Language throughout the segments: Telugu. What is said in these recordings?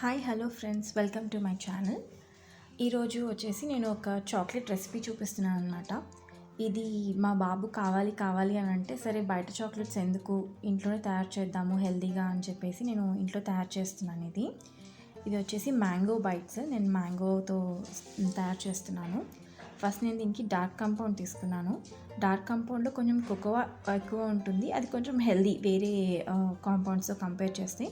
Hi hello friends welcome to my channel ఈరోజు వచ్చేసి నేను ఒక చాక్లెట్ రెసిపీ చూపిస్తున్నాను అనమాట ఇది మా బాబు కావాలి కావాలి అని అంటే సరే బయట చాక్లెట్స్ ఎందుకు? ఇంట్లోనే తయారు చేద్దాము హెల్తీగా అని చెప్పేసి నేను ఇంట్లో తయారు చేస్తున్నాను ఇది. ఇది వచ్చేసి మ్యాంగో బైట్స్ నేను మ్యాంగోతో తయారు చేస్తున్నాను. ఫస్ట్ నేను దీనికి డార్క్ కాంపౌండ్ తీసుకున్నాను. డార్క్ కంపౌండ్లో కొంచెం కోకోవా ఎక్కువ ఉంటుంది. అది కొంచెం హెల్దీ వేరే కాంపౌండ్స్తో కంపేర్ చేస్తే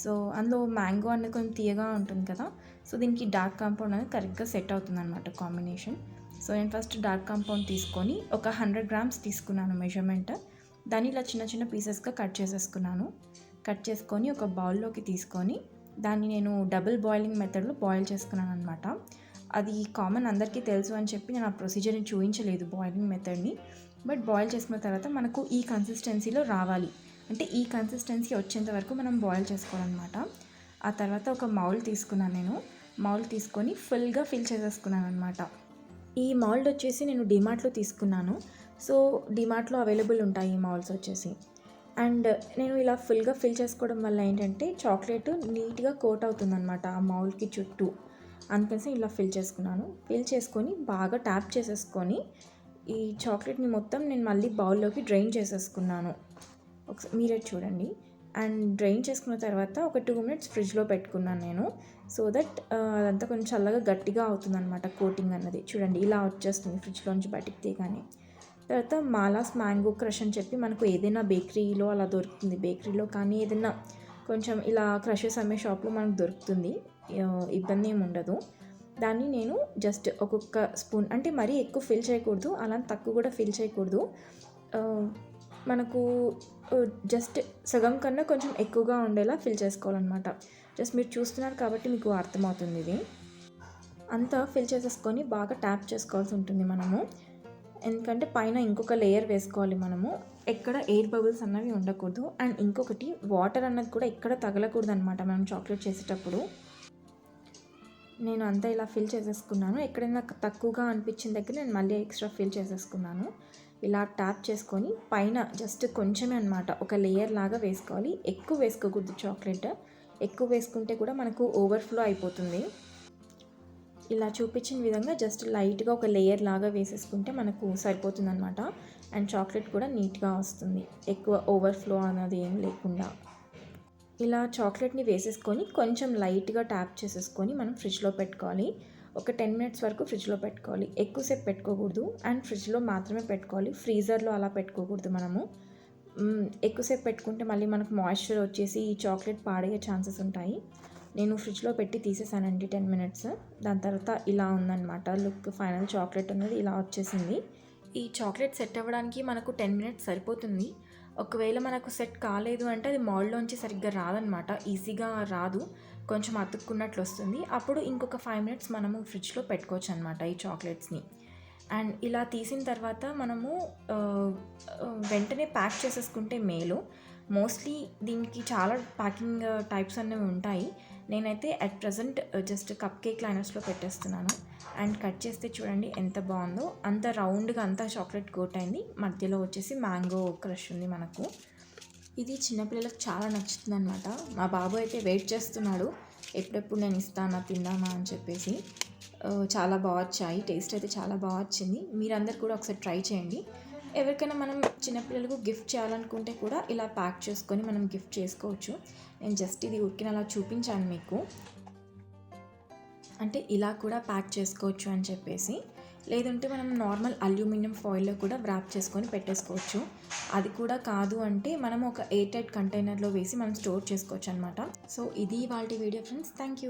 సో అందులో మ్యాంగో అనేది కొంచెం తీయగా ఉంటుంది కదా. సో దీనికి డార్క్ కాంపౌండ్ అనేది కరెక్ట్గా సెట్ అవుతుంది అనమాట కాంబినేషన్. సో నేను ఫస్ట్ డార్క్ కాంపౌండ్ తీసుకొని ఒక హండ్రెడ్ గ్రామ్స్ తీసుకున్నాను మెజర్మెంట్. దాన్ని ఇలా చిన్న చిన్న పీసెస్గా కట్ చేసేసుకున్నాను. కట్ చేసుకొని ఒక బౌల్లోకి తీసుకొని దాన్ని నేను డబుల్ బాయిలింగ్ మెథడ్లో బాయిల్ చేసుకున్నాను అనమాట అది కామన్ అందరికీ తెలుసు అని చెప్పి నేను ఆ ప్రొసీజర్ని చూపించలేదు బాయిలింగ్ మెథడ్ని. బట్ బాయిల్ చేసుకున్న తర్వాత మనకు ఈ కన్సిస్టెన్సీలో రావాలి. అంటే ఈ కన్సిస్టెన్సీ వచ్చేంత వరకు మనం బాయిల్ చేసుకోవాలన్నమాట. ఆ తర్వాత ఒక మౌల్ తీసుకున్నాను నేను. మౌల్ తీసుకొని ఫుల్గా ఫిల్ చేసేసుకున్నాను అనమాట ఈ మౌల్డ్ వచ్చేసి నేను డిమార్ట్లో తీసుకున్నాను. సో డిమార్ట్లో అవైలబుల్ ఉంటాయి ఈ మౌల్స్ వచ్చేసి. అండ్ నేను ఇలా ఫుల్గా ఫిల్ చేసుకోవడం వల్ల ఏంటంటే చాక్లెట్ నీట్గా కోట్ అవుతుందన్నమాట ఆ మౌల్కి చుట్టూ. అందుకని ఇలా ఫిల్ చేసుకున్నాను. ఫిల్ చేసుకొని బాగా ట్యాప్ చేసేసుకొని ఈ చాక్లెట్ని మొత్తం నేను మళ్ళీ బౌల్లోకి డ్రైన్ చేసేసుకున్నాను. ఒకసారి మీరే చూడండి. అండ్ డ్రైన్ చేసుకున్న తర్వాత ఒక టూ మినిట్స్ ఫ్రిడ్జ్లో పెట్టుకున్నాను నేను. సో దట్ అదంతా కొంచెం చల్లగా గట్టిగా అవుతుందన్నమాట కోటింగ్ అన్నది. చూడండి ఇలా వచ్చేస్తుంది ఫ్రిడ్జ్లోంచి బయటికి తీయగానే. తర్వాత మాలాస్ మ్యాంగో క్రష్ అని చెప్పి మనకు ఏదైనా బేకరీలో అలా దొరుకుతుంది. బేకరీలో కానీ ఏదైనా కొంచెం ఇలా క్రషెస్ అమ్మే షాప్లో మనకు దొరుకుతుంది. ఇబ్బంది ఏమి ఉండదు. దాన్ని నేను జస్ట్ ఒక్కొక్క స్పూన్ అంటే మరీ ఎక్కువ ఫిల్ చేయకూడదు. అలా తక్కువ కూడా ఫిల్ చేయకూడదు. మనకు జస్ట్ సగం కన్నా కొంచెం ఎక్కువగా ఉండేలా ఫిల్ చేసుకోవాలన్నమాట. జస్ట్ మీరు చూస్తున్నారు కాబట్టి మీకు అర్థమవుతుంది ఇది. అంతా ఫిల్ చేసేసుకొని బాగా ట్యాప్ చేసుకోవాల్సి ఉంటుంది మనము. ఎందుకంటే పైన ఇంకొక లేయర్ వేసుకోవాలి మనము. ఎక్కడ ఎయిర్ బబుల్స్ అన్నవి ఉండకూడదు. అండ్ ఇంకొకటి వాటర్ అన్నది కూడా ఎక్కడ తగలకూడదు అనమాట మనం చాక్లెట్ చేసేటప్పుడు. నేను అంతా ఇలా ఫిల్ చేసేసుకున్నాను. ఎక్కడైనా తక్కువగా అనిపించిన దగ్గర నేను మళ్ళీ ఎక్స్ట్రా ఫిల్ చేసేసుకున్నాను. ఇలా ట్యాప్ చేసుకొని పైన జస్ట్ కొంచెమే అనమాట ఒక లేయర్ లాగా వేసుకోవాలి. ఎక్కువ వేసుకోకూడదు చాక్లెట్ ఎక్కువ వేసుకుంటే కూడా మనకు ఓవర్ఫ్లో అయిపోతుంది. ఇలా చూపించిన విధంగా జస్ట్ లైట్గా ఒక లేయర్ లాగా వేసేసుకుంటే మనకు సరిపోతుంది అనమాట అండ్ చాక్లెట్ కూడా నీట్గా వస్తుంది. ఎక్కువ ఓవర్ఫ్లో అన్నది ఏం లేకుండా. ఇలా చాక్లెట్ని వేసేసుకొని కొంచెం లైట్గా ట్యాప్ చేసేసుకొని మనం ఫ్రిడ్జ్లో పెట్టుకోవాలి. ఒక టెన్ మినిట్స్ వరకు ఫ్రిడ్జ్లో పెట్టుకోవాలి. ఎక్కువసేపు పెట్టుకోకూడదు. అండ్ ఫ్రిడ్జ్లో మాత్రమే పెట్టుకోవాలి. ఫ్రీజర్లో అలా పెట్టుకోకూడదు మనము. ఎక్కువసేపు పెట్టుకుంటే మళ్ళీ మనకు మాయిశ్చర్ వచ్చేసి ఈ చాక్లెట్ పాడయ్యే ఛాన్సెస్ ఉంటాయి. నేను ఫ్రిడ్జ్లో పెట్టి తీసేసానండి టెన్ మినిట్స్. దాని తర్వాత ఇలా ఉందన్నమాట. లుక్ ఫైనల్ చాక్లెట్ అనేది ఇలా వచ్చేసింది. ఈ చాక్లెట్ సెట్ అవ్వడానికి మనకు టెన్ మినిట్స్ సరిపోతుంది. ఒకవేళ మనకు సెట్ కాలేదు అంటే అది మాల్లోంచి సరిగ్గా రాదనమాట ఈజీగా రాదు. కొంచెం అతుక్కున్నట్లు వస్తుంది అప్పుడు ఇంకొక ఫైవ్ మినిట్స్ మనము ఫ్రిడ్జ్లో పెట్టుకోవచ్చు అనమాట ఈ చాక్లెట్స్ని అండ్ ఇలా తీసిన తర్వాత మనము వెంటనే ప్యాక్ చేసేసుకుంటే మేలు. మోస్ట్లీ దీనికి చాలా ప్యాకింగ్ టైప్స్ అనేవి ఉంటాయి. నేనైతే at present just cup cake లైనర్స్లో పెట్టేస్తున్నాను. అండ్ కట్ చేస్తే చూడండి ఎంత బాగుందో. అంత రౌండ్గా అంతా చాక్లెట్ కోట్ అయింది. మధ్యలో వచ్చేసి మ్యాంగో క్రష్ ఉంది మనకు. ఇది చిన్నపిల్లలకు చాలా నచ్చుతుంది అనమాట మా బాబు అయితే వెయిట్ చేస్తున్నాడు. ఎప్పుడెప్పుడు నేను ఇస్తానా తిందామా అని చెప్పేసి. చాలా బాగా వచ్చాయి. టేస్ట్ అయితే చాలా బాగా వచ్చింది. మీరందరు కూడా ఒకసారి ట్రై చేయండి. ఎవరికైనా మనం చిన్నపిల్లలకు గిఫ్ట్ చేయాలనుకుంటే కూడా ఇలా ప్యాక్ చేసుకొని మనం గిఫ్ట్ చేసుకోవచ్చు. నేను జస్ట్ ఇది ఉడికిన అలా చూపించాను మీకు. అంటే ఇలా కూడా ప్యాక్ చేసుకోవచ్చు అని చెప్పేసి. లేదంటే మనం నార్మల్ అల్యూమినియం ఫాయిల్లో కూడా వ్రాప్ చేసుకొని పెట్టేసుకోవచ్చు. అది కూడా కాదు అంటే మనం ఒక ఎయిర్ టైట్ కంటైనర్లో వేసి మనం స్టోర్ చేసుకోవచ్చు అనమాట సో ఇది వాళ్ళ వీడియో ఫ్రెండ్స్. Thank you